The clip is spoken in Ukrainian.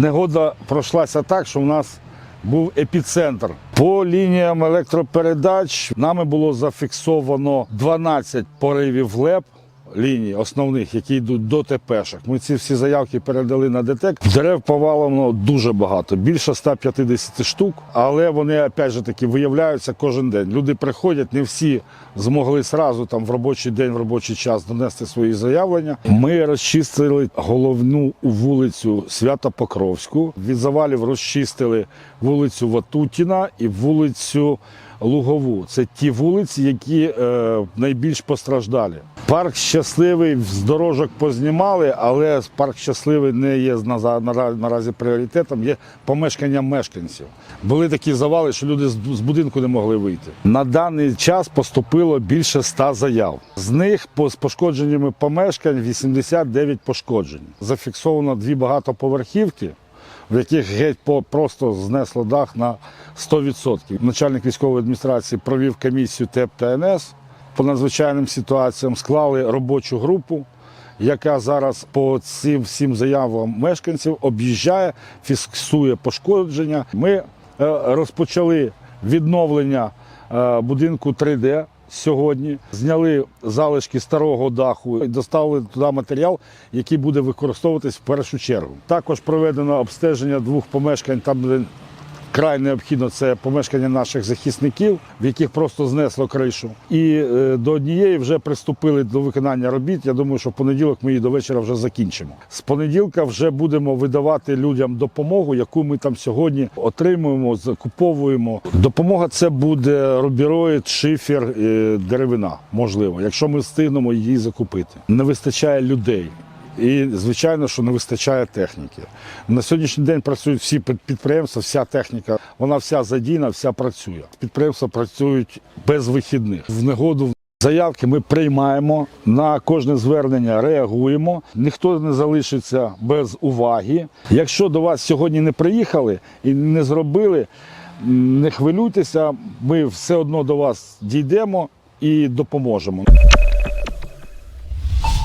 Негода пройшлася так, що в нас був епіцентр. По лініям електропередач нами було зафіксовано 12 поривів ЛЕП. Ліній основних, які йдуть до ТПшок. Ми ці всі заявки передали на ДТЕК. Дерев повалено дуже багато, більше 150 штук, але вони опять же таки виявляються кожен день. Люди приходять, не всі змогли сразу там в робочий день, в робочий час донести свої заявлення. Ми розчистили головну вулицю Свято-Покровську. Від завалів розчистили вулицю Ватутіна і вулицю Лугову. Це ті вулиці, які е, найбільш постраждалі. Парк щасливий з дорожок познімали, але парк щасливий не є наразі пріоритетом. Є помешкання мешканців. Були такі завали, що люди з будинку не могли вийти. На даний час поступило більше ста заяв. З них по з пошкодженнями помешкань 89 пошкоджень. Зафіксовано дві багатоповерхівки в яких геть просто знесло дах на 100%. Начальник військової адміністрації провів комісію ТЕП та НС по надзвичайним ситуаціям, склали робочу групу, яка зараз по цим всім заявам мешканців об'їжджає, фіксує пошкодження. Ми е, розпочали відновлення е, будинку 3D. Сьогодні зняли залишки старого даху і доставили туди матеріал, який буде використовуватись в першу чергу. Також проведено обстеження двох помешкань, там де край необхідно це помешкання наших захисників, в яких просто знесло кришу. І е, до однієї вже приступили до виконання робіт. Я думаю, що в понеділок ми її до вечора вже закінчимо. З понеділка вже будемо видавати людям допомогу, яку ми там сьогодні отримуємо, закуповуємо. Допомога це буде рубіроїд, шифер, е, деревина. Можливо, якщо ми встигнемо її закупити. Не вистачає людей. І звичайно, що не вистачає техніки. На сьогоднішній день працюють всі під- підприємства, вся техніка, вона вся задійна, вся працює. Підприємства працюють без вихідних. В негоду заявки ми приймаємо на кожне звернення, реагуємо. Ніхто не залишиться без уваги. Якщо до вас сьогодні не приїхали і не зробили, не хвилюйтеся, ми все одно до вас дійдемо і допоможемо.